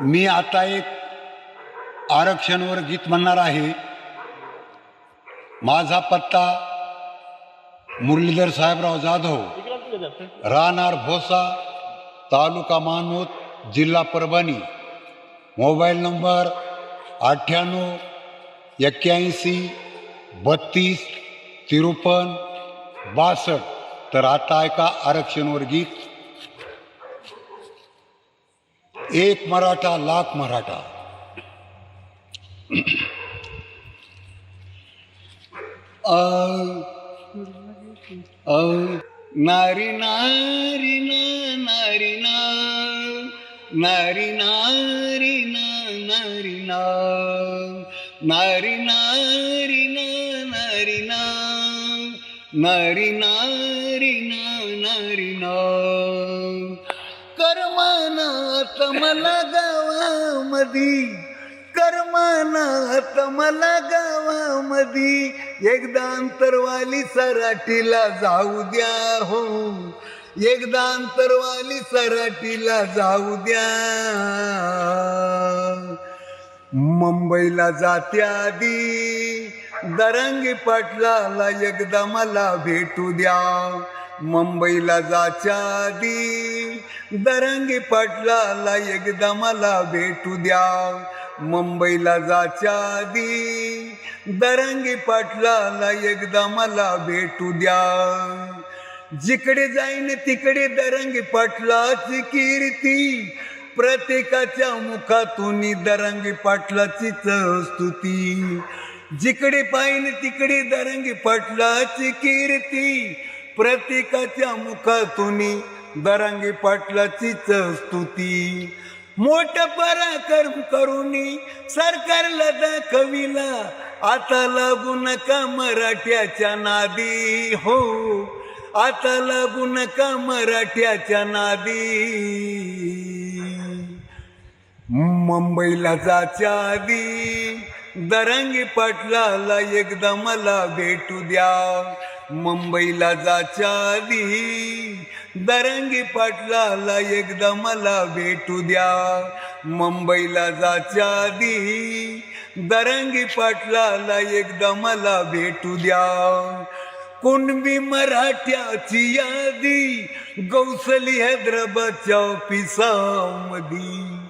मी आता एक आरक्षणवर गीत म्हणणार आहे. माझा पत्ता मुरलीधर साहेबराव जाधव राहणार भोसा तालुका मानवत जिल्हा परभणी. मोबाईल नंबर अठ्ठ्याण्णव एक्क्याऐंशी बत्तीस तिरुपन्न बासष्ट. तर आता ऐका आरक्षणवर गीत. एक मराठा लाख मराठा. नारी नारी ना नारी ना नारी नारी नारी ना नारी नारी ना नारी ना नारी नारी ना नारी ना. कर्मनात मला गावामधी. कर्मनात मला गावामधी. एकदा अंतरवाली सराटीला जाऊ द्या हो. एकदा अंतरवाली सराटीला जाऊ द्या. मुंबईला जात्या आधी. दरंगी पाटलाला एकदा मला भेटू द्या. मुंबईला जाच्या आधी दरंगी पाटलाला एकदा मला भेटू द्या. मुंबईला जाच्या आधी दरंगी पाटलाला एकदा मला भेटू द्या. जिकडे जाईन तिकडे दरंगी पाटलाची कीर्ती प्रत्येकाच्या मुखातून दरंगी पाटलाचीच स्तुती. जिकडे पाहिन तिकडे दरंगी पाटलाची कीर्ती प्रत्येकाच्या मुखातून दरंगी पाटलाचीच स्तुती. मोठ पराक्रम करून सरकारला दाखविला आता लागू नका मराठ्याच्या नादी. हो आता लागू नका मराठ्याच्या नादी. मुंबईला जाच्या आधी दरंगी पाटलाला एकदा मला भेटू द्या. मुंबईला जाच्या आधी दरंगी पाटलाला एकदा मला भेटू द्या. मुंबईला जाच्या आधी दरंगी पाटलाला एकदा मला भेटू द्या. कुणबी मराठ्याची यादी गौसली हैदराबादच्या ऑफिसामध्ये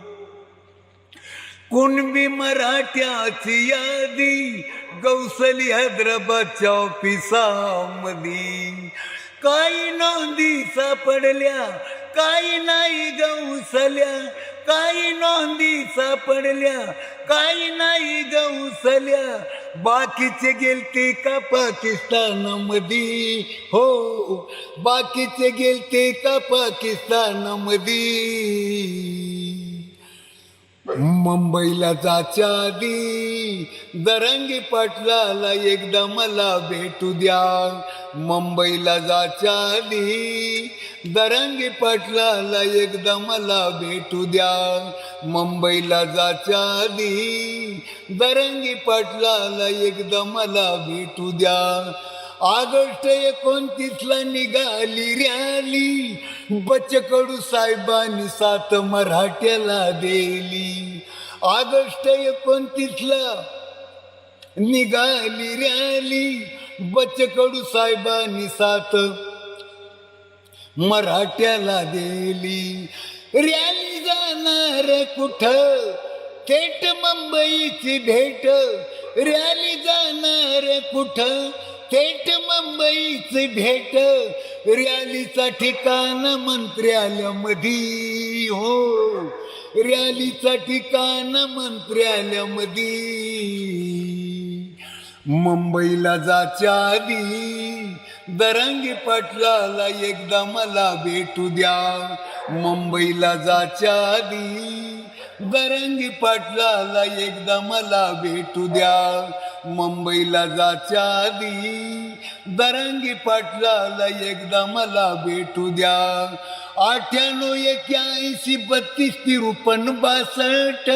कुणबी मराठ्याची यादी? गौसली हैदराबादच्या ऑफिसामध्ये काही नोंदी सापडल्या काही नाही गौसल्या? काही नोंदी सापडल्या काही नाही गौसल्या? बाकीचे गेलते का पाकिस्तानमध्ये हो, बाकीचे गेलते का पाकिस्तानमध्ये मुंबईला जाच्या आधी दरंगी पाटलाला एकदा मला भेटू द्या. मुंबईला जाच्या आधी दरंगी पाटलाला एकदा मला भेटू द्या. मुंबईला जाच्या आधी दरंगी पाटलाला एकदा मला भेटू द्या. ऑगस्ट एकोणतीसला निघाली रॅली? बचकडू साहेबांनी सात मराठ्याला दिली. ऑगस्ट एकोणतीसला निघाली रॅली? बचकडू साहेबांनी सात मराठ्याला दिली. रॅली जाणार कुठं? थेट मुंबईची भेट. रॅली जाणार कुठं? थेट मुंबईची भेट. रॅलीचा ठिकाण मंत्र्यालयामध्ये हो. रॅलीचा ठिकाण मंत्र्यालयामध्ये मुंबईला जाच्या आधी दरंगी पाटलाला एकदा मला भेटू द्या. मुंबईला जाच्या आधी दरंगी पाटलाला एकदा मला भेटू द्या. मुंबईला जाच्या आधी दरंगी पाटलाला एकदा मला भेटू द्या. अठ्ठ्याण्णव एक्याऐंशी बत्तीस तिरुपन्न बासष्ट.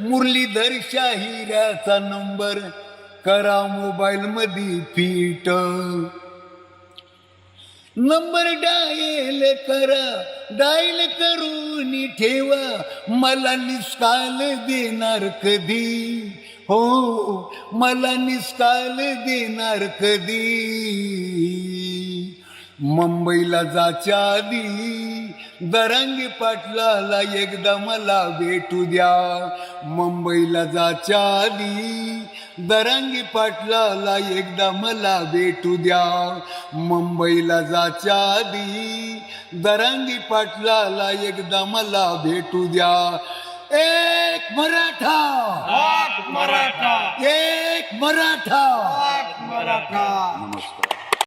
मुरलीधर शाहिराचा नंबर. करा मोबाईल मध्ये फिट. नंबर डायल करा. डायल करून ठेवा. मला निष्काल देणार कधी? हो मला निष्काल देणार कधी? मुंबईला जाच्या आधी दरांगी पाटलाला एकदा मला भेटू द्या. मुंबईला जाच्या आधी दरांगी पाटलाला एकदा मला भेटू द्या. मुंबईला जाच्या आधी दरांगी पाटलाला एकदा मला भेटू द्या. एक मराठा. हाक मराठा. एक मराठा. हाक मराठा. नमस्कार.